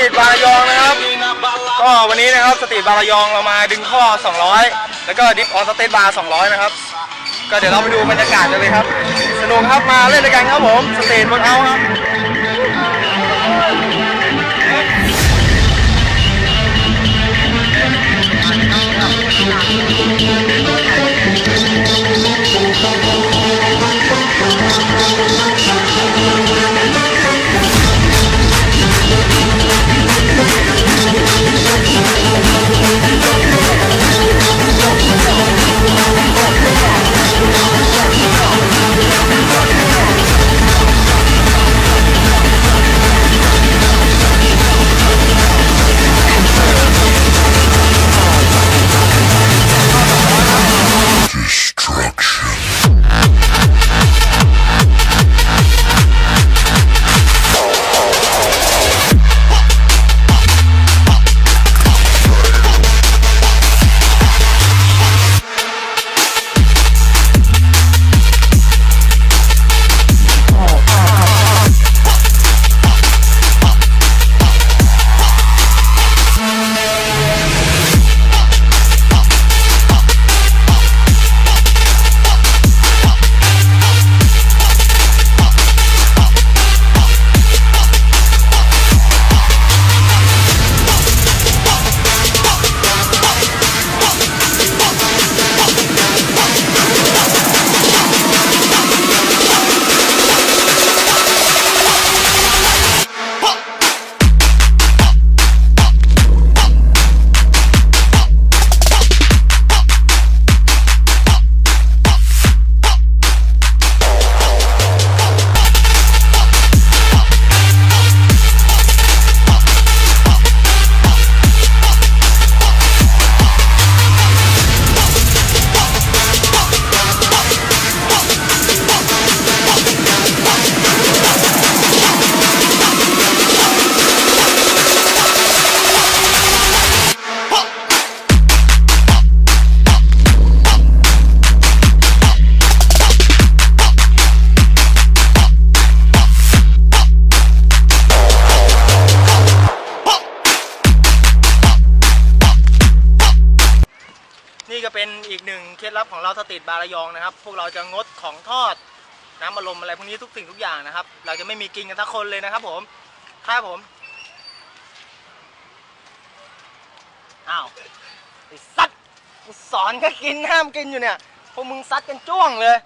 ตรีทบารายองนะครับ ก็วันนี้นะครับสตรีทบารายองเรามาดึงข้อ 200 แล้วก็ดิฟออนสเตทบาร์200 นะครับ ก็เดี๋ยวเราไปดูบรรยากาศกันเลยครับ สนุกครับมาเล่นด้วยกันครับผมสตรีทบนเอาครับ นี่ก็เป็นอีกหนึ่งเคล็ดลับของเราสตรีทบาร์ระยองนะครับ พวกเราจะงดของทอดน้ำอารมณ์อะไรพวกนี้ทุกสิ่งทุกอย่างนะครับ เราจะไม่มีกินกันทักคนเลยนะครับ ผมครับผมอ้าวไอ้สัตว์กูสอนแค่กินห้ามกินอยู่เนี่ยพวกมึงซัดกันจ้วงเลย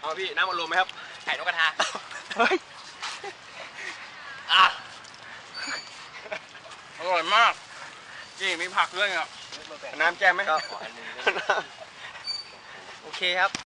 เอาพี่น้ำมันลมไหมครับไข่นกกระทาเฮ้ยอะอร่อยมาก นี่มีผักด้วยอะ น้ำแจ่มไหม ก็โอเคครับ